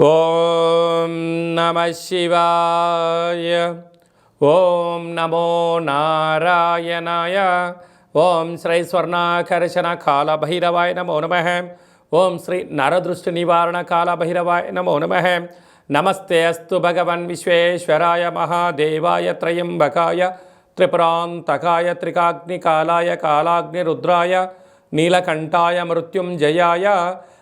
ఓం నమ శివాయ. ఓం నమో నారాయణాయ. ఓం శ్రీ స్వర్ణాకర్షణ కాలభైరవాయ నమో నమ. ఓం శ్రీ నరదృష్టి నివారణ కాలభైరవాయ నమో నమ. నమస్తే అస్తు భగవన్ విశ్వేశ్వరాయ మహాదేవాయ త్రయంబకాయ. త్రిపురాంతకాయ త్రికాగ్నికాలాయ కాలాగ్నిరుద్రాయ. నీలకంఠాయ మృత్యుంజయాయ.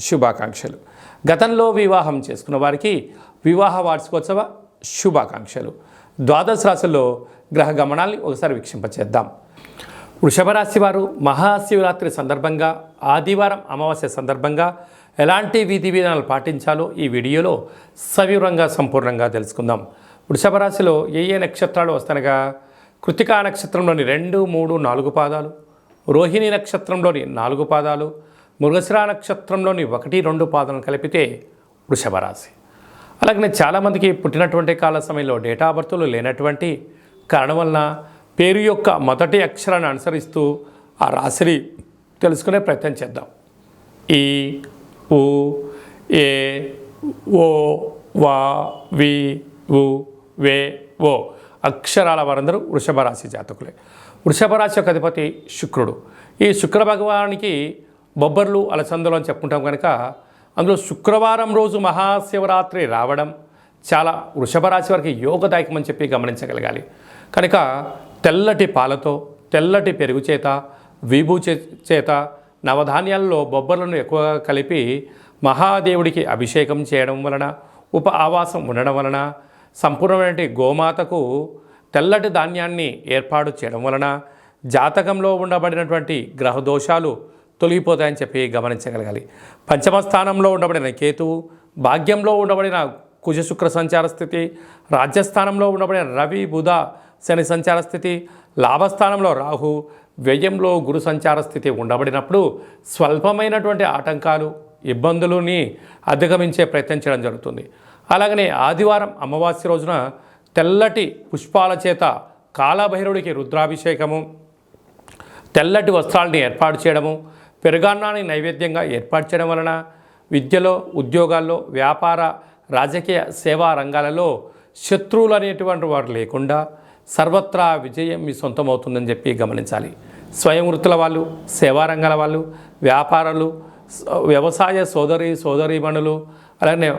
శుభాకాంక్షలు. గతంలో వివాహం చేసుకున్న వారికి వివాహ వార్షికోత్సవ శుభాకాంక్షలు. ద్వాదశ రాశుల్లో గ్రహ గమనాల్ని ఒకసారి వీక్షింపచేద్దాం. వృషభరాశి వారు మహాశివరాత్రి సందర్భంగా ఆదివారం అమావాస్య సందర్భంగా ఎలాంటి విధి విధానాలు పాటించాలో ఈ వీడియోలో సవివరంగా సంపూర్ణంగా తెలుసుకుందాం. వృషభ రాశిలో ఏ ఏ నక్షత్రాలు వస్తానగా కృతికా నక్షత్రంలోని రెండు మూడు నాలుగు పాదాలు రోహిణి నక్షత్రంలోని నాలుగు పాదాలు మృగశిరా నక్షత్రంలోని ఒకటి రెండు పాదాలను కలిపితే వృషభరాశి. అలాగే అలాగనే చాలామందికి పుట్టినటువంటి కాల సమయంలో డేటా బర్త్లు లేనటువంటి కారణం వలన పేరు యొక్క మొదటి అక్షరాన్ని అనుసరిస్తూ ఆ రాశిని తెలుసుకునే ప్రయత్నం చేద్దాం. ఈ ఉ ఏ ఓ వా వి ఉ వే ఓ అక్షరాల వారందరూ వృషభ రాశి జాతకులే. వృషభ రాశి యొక్క అధిపతి శుక్రుడు. ఈ శుక్ర భగవానికి బొబ్బర్లు అలసందలు అని చెప్పుకుంటాం కనుక అందులో శుక్రవారం రోజు మహాశివరాత్రి రావడం చాలా వృషభ రాశి వారికి యోగదాయకం అని చెప్పి గమనించగలగాలి. కనుక తెల్లటి పాలతో తెల్లటి పెరుగు చేత వీభూ చే- చేత నవధాన్యాల్లో బొబ్బర్లను ఎక్కువగా కలిపి మహాదేవుడికి అభిషేకం చేయడం వలన ఉప ఆవాసం ఉండడం వలన సంపూర్ణమైన గోమాతకు తెల్లటి ధాన్యాన్ని ఏర్పాటు చేయడం వలన జాతకంలో ఉండబడినటువంటి గ్రహ దోషాలు తొలగిపోతాయని చెప్పి గమనించగలగాలి. పంచమ స్థానంలో ఉండబడిన కేతువు భాగ్యంలో ఉండబడిన కుజ శుక్ర సంచార స్థితి రాజ్యస్థానంలో ఉండబడిన రవి బుధ శని సంచార స్థితి లాభస్థానంలో రాహు వ్యయంలో గురు సంచార స్థితి ఉండబడినప్పుడు స్వల్పమైనటువంటి ఆటంకాలు ఇబ్బందులని అధిగమించే ప్రయత్నం చేయడం జరుగుతుంది. అలాగనే ఆదివారం అమావాస్య రోజున తెల్లటి పుష్పాల చేత కాలభైరుడికి రుద్రాభిషేకము తెల్లటి వస్త్రాలని ఏర్పాటు చేయడము పెరుగన్నాన్ని నైవేద్యంగా ఏర్పాటు చేయడం వలన విద్యలో ఉద్యోగాల్లో వ్యాపార రాజకీయ సేవా రంగాలలో శత్రువులు అనేటువంటి వారు లేకుండా సర్వత్రా విజయం మీ సొంతమవుతుందని చెప్పి గమనించాలి. స్వయం వృత్తుల వాళ్ళు సేవా రంగాల వాళ్ళు వ్యాపారాలు వ్యవసాయ సోదరి సోదరీమణులు అలాగే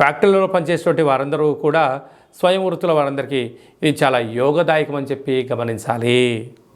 ఫ్యాక్టరీలో పనిచేసేటువంటి వారందరూ కూడా స్వయం వృత్తుల వారందరికీ ఇది చాలా యోగదాయకం అని చెప్పి గమనించాలి.